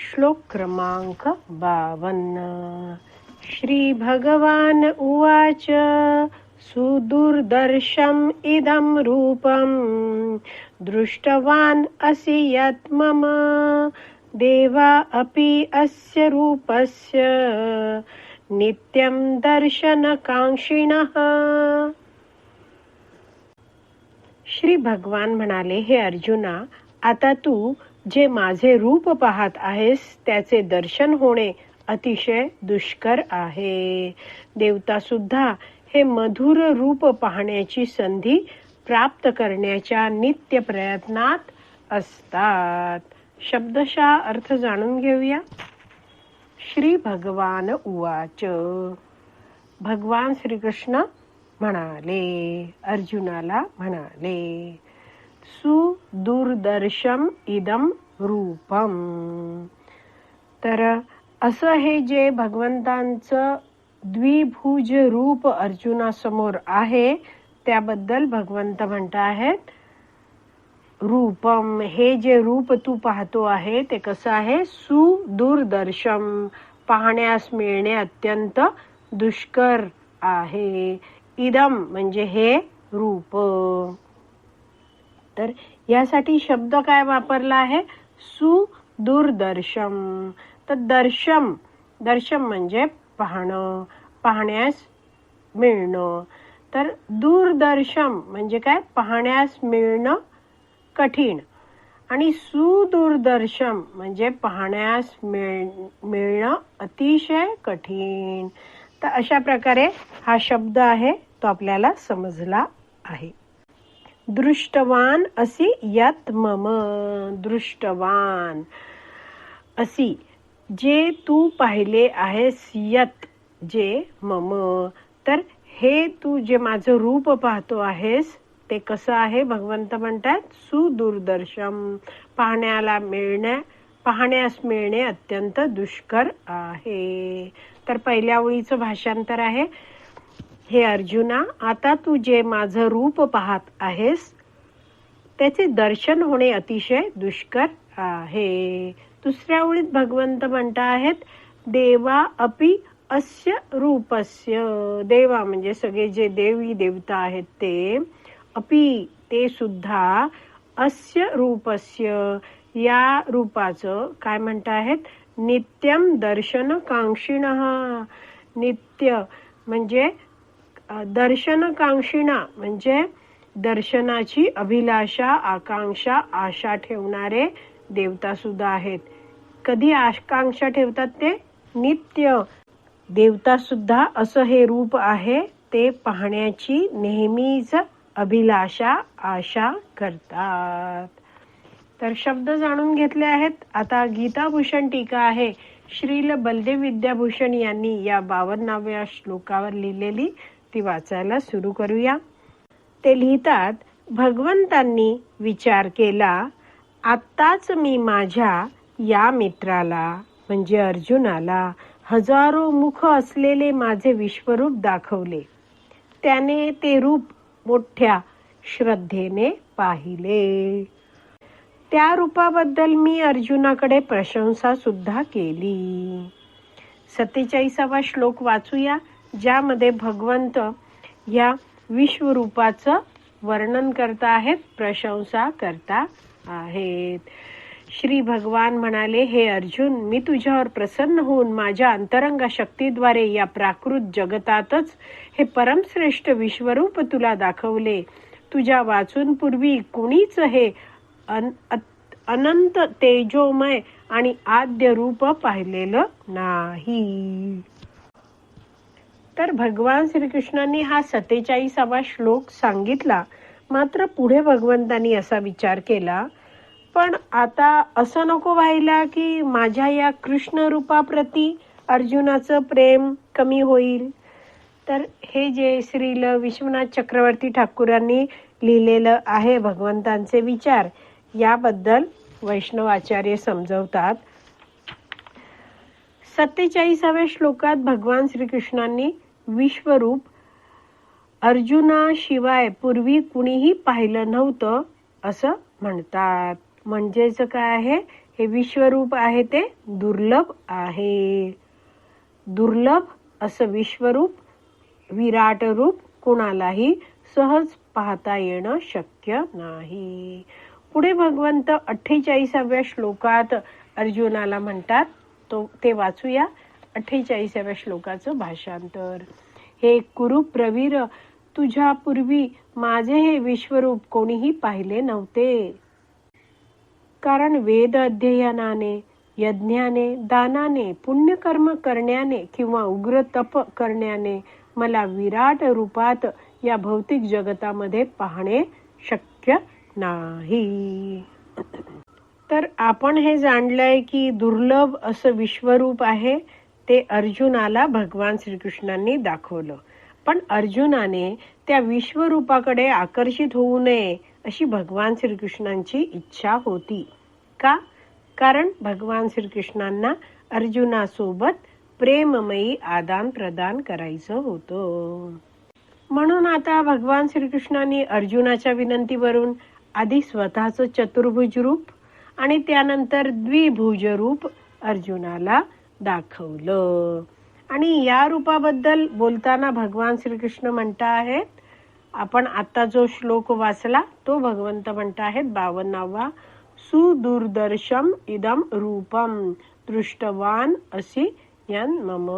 श्लोक क्रमांक बावन्न. श्री भगवान उवाच सुदुर्दर्शम इदं रूपं दृष्टवान् असि यत् मम देवा अपि अस्य रूपस्य। नित्यं दर्शनकाङ्क्षिणः। श्री भगवान म्हणाले हे अर्जुना आता तू जे माझे रूप पाहत आहेस त्याचे दर्शन होणे अतिशय दुष्कर आहे. देवता सुद्धा हे मधुर रूप पाहण्याची संधी प्राप्त करण्याच्या नित्य प्रयत्नात असतात. शब्दशः अर्थ जाणून घेऊया. श्री भगवान उवाच. भगवान श्रीकृष्ण म्हणाले अर्जुनाला म्हणाले सुदूरदर्शम इदम रूपम. तर असं हे जे भगवंतांचं द्विभुज रूप अर्जुनासमोर आहे त्याबद्दल भगवंत म्हणत आहेत रूपम. हे जे रूप तू पाहतो आहे ते कसं आहे? सुदूरदर्शम. पाहण्यास मिळणे अत्यंत दुष्कर आहे. इदम म्हणजे हे रूप. तर यासाठी शब्द काय वापरला आहे? सुदूरदर्शम. तर दर्शम दर्शम म्हणजे पाहणं पाहण्यास मिळणं. तर दूरदर्शम म्हणजे काय? पाहण्यास मिळणं कठीण. आणि सुदूरदर्शम म्हणजे पाहण्यास मिळ मिळणं अतिशय कठीण. तर अशा प्रकारे हा शब्द आहे तो आपल्याला समजला आहे. दृष्टवान असी यत मम दृष्टवान असी. जे तू पाहिले आहेस यत जे मम तर हे तू जे माझं रूप पाहतो आहेस ते कसं आहे? भगवंत म्हणतात सुदूरदर्शम पाहण्याला मिळणे पाहण्यास मिळणे अत्यंत दुष्कर आहे. तर पहिल्या ओळीचं भाषांतर आहे. हे अर्जुना आता तू जे माझं रूप पाहत आहेस त्याचे दर्शन होणे अतिशय दुष्कर आहे. दुसऱ्या ओळीत भगवंत म्हणता आहेत देवा अपि अस्य रूपस्य. देवा म्हणजे सगळे जे देवी देवता आहेत ते अपि ते सुद्धा अस्य रूपस्य. या रूपाचं काय म्हणता आहेत? नित्यम दर्शन कांक्षिण नित्य म्हणजे दर्शनकांक्षिणा म्हणजे दर्शनाची अभिलाषा आकांक्षा आशा ठेवणारे देवता सुद्धा आहेत. कधी आकांक्षा ठेवतात ते? नित्य. देवता सुद्धा असं हे रूप आहे ते पाहण्याची नेहमीच अभिलाषा आशा करतात. तर शब्द जाणून घेतले आहेत. आता गीताभूषण टीका आहे. श्रील बलदेव विद्याभूषण यांनी या बावन्नाव्या श्लोकावर लिहिलेली ती वाचायला सुरू करूया. ते लिहितात भगवंतांनी विचार केला आत्ताच मी माझ्या या मित्राला म्हणजे अर्जुनाला हजारो मुख असलेले माझे विश्वरूप दाखवले. त्याने ते रूप मोठ्या श्रद्धेने पाहिले. त्या रूपाबद्दल मी अर्जुनाकडे प्रशंसा सुद्धा केली. सत्तेचाळीसावा श्लोक वाचूया. ज्यामध्ये भगवंत या विश्वरूपाचं वर्णन करता आहेत प्रशंसा करता आहेत. श्री भगवान म्हणाले हे अर्जुन मी तुझ्यावर प्रसन्न होऊन माझ्या अंतरंग शक्तीद्वारे या प्राकृत जगतातच हे परमश्रेष्ठ विश्वरूप तुला दाखवले. तुझ्या वाचून पूर्वी कुणीच हे अन अनंत तेजोमय आणि आद्य रूप पाहिलेलं नाही. तर भगवान श्रीकृष्णांनी हा सत्तेचाळीसावा श्लोक सांगितला. मात्र पुढे भगवंतांनी असा विचार केला पण आता असं नको व्हायला की माझ्या या कृष्ण रूपाप्रती अर्जुनाचं प्रेम कमी होईल. तर हे जे श्रील विश्वनाथ चक्रवर्ती ठाकूरांनी लिहिलेलं आहे भगवंतांचे विचार याबद्दल वैष्णवाचार्य समजवतात. सत्तेचाळीसाव्या श्लोकात भगवान श्रीकृष्णांनी विश्वरूप अर्जुनाशिवाय पूर्वी कुणीही पाहिलं नव्हतं असं म्हणतात. म्हणजेच काय आहे? हे विश्वरूप आहे ते दुर्लभ आहे. दुर्लभ असं विश्वरूप विराट रूप कुणालाही सहज पाहता येणं शक्य नाही. पुढे भगवंत अठ्ठेचाळीसाव्या श्लोकात अर्जुनाला म्हणतात तो ते वाचूया. अठ्ठेचाळीसाव्या श्लोकाचं भाषांतर. हे कुरु प्रवीर तुझ्या पूर्वी माझे हे विश्वरूप कोणीही पाहिले नव्हते. कारण वेद अध्ययनाने यज्ञाने दानाने पुण्यकर्म करण्याने किंवा उग्र तप करण्याने मला विराट रूपात या भौतिक जगतामध्ये पाहणे शक्य नाही. तर आपण हे जाणलंय की दुर्लभ असं विश्वरूप आहे ते अर्जुनाला भगवान श्रीकृष्णांनी दाखवलं. पण अर्जुनाने त्या विश्वरूपाकडे आकर्षित होऊ नये अशी भगवान श्रीकृष्णांची इच्छा होती. का? कारण भगवान श्रीकृष्णांना अर्जुनासोबत प्रेममयी आदान प्रदान करायचं होतं. म्हणून आता भगवान श्रीकृष्णांनी अर्जुनाच्या विनंतीवरून आधी स्वतःचं चतुर्भुज रूप आणि त्यानंतर द्विभुज रूप अर्जुनाला दाखवलं. आणि या रूपाबद्दल बोलताना भगवान श्रीकृष्ण म्हणता आहेत आपण आता जो श्लोक वाचला तो भगवंत म्हणता आहेत बावन्नावा सुदूरदर्शम इदम रूपम दृष्टवान असी यन मम.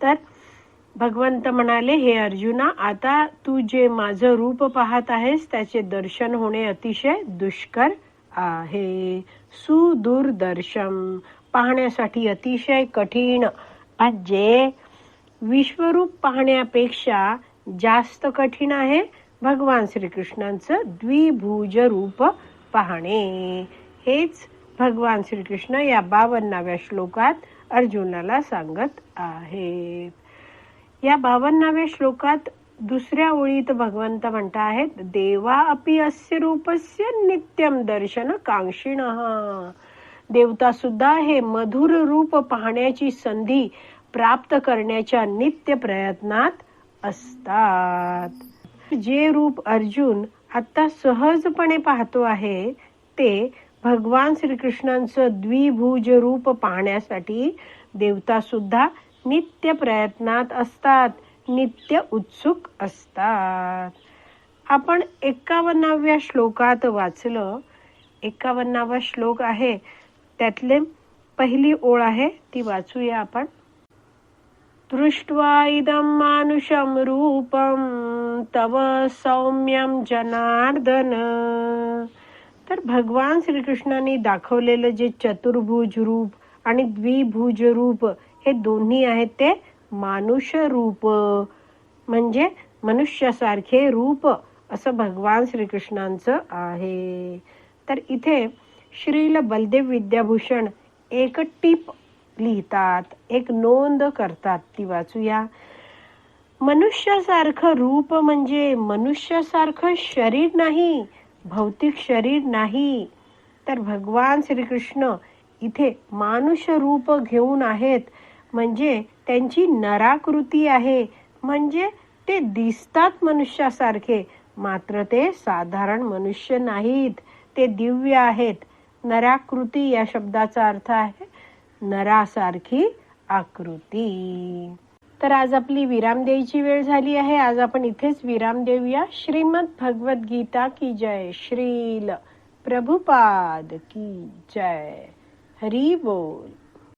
तर भगवंत म्हणाले हे अर्जुना आता तू जे माझं रूप पाहत आहेस त्याचे दर्शन होणे अतिशय दुष्कर आहे. सुदूरदर्शम पाहण्यासाठी अतिशय कठीण म्हणजे विश्वरूप पाहण्यापेक्षा जास्त कठीण आहे भगवान श्रीकृष्णांचं द्विभुज रूप पाहणे. हेच भगवान श्रीकृष्ण या बावन्नाव्या श्लोकात अर्जुनाला सांगत आहेत. या बावन्नाव्या श्लोकात दुसऱ्या ओळीत भगवंत म्हणता आहेत देवा अपि अस्य रूपस्य नित्यम दर्शन कांक्षिण देवता सुद्धा हे मधुर रूप पाहण्याची संधी प्राप्त करण्याच्या नित्य प्रयत्नात असतात. जे रूप अर्जुन आता सहजपणे पाहतो आहे ते भगवान श्रीकृष्णांचं द्विभुज रूप पाहण्यासाठी देवता सुद्धा नित्य प्रयत्नात असतात. नित्य उत्सुक असतात. आपण एकावन्नाव्या श्लोकात वाचलं एकावन्नावा श्लोक आहे त्यातले पहिली ओळ आहे ती वाचूया आपण. दृष्ट्वा इदं मानुषं रूपं तव सौम्यम जनार्दन. तर भगवान श्रीकृष्णाने दाखवलेलं जे चतुर्भुज रूप आणि द्विभुज रूप हे दोन्ही आहेत ते मानुष रूप म्हणजे मनुष्यासारखे रूप असं भगवान श्रीकृष्णांचं आहे. तर इथे श्रील बलदेव विद्याभूषण एक टीप लिहितात एक नोंद करतात ती वाचूया. मनुष्यासारखं रूप म्हणजे मनुष्यासारखं शरीर नाही भौतिक शरीर नाही. तर भगवान श्रीकृष्ण इथे मानुष रूप घेऊन आहेत म्हणजे त्यांची नराकृती आहे. म्हणजे ते दिसतात मनुष्यासारखे. मात्र ते साधारण मनुष्य नाहीत. ते दिव्य आहेत. नराकृती या शब्दाचा अर्थ आहे नरासारखी आकृती. तर आज आपली विराम द्यायची वेळ झाली आहे. आज आपण इथेच विराम देऊया. श्रीमद भगवत गीता की जय. श्रील प्रभुपाद की जय. हरी बोल.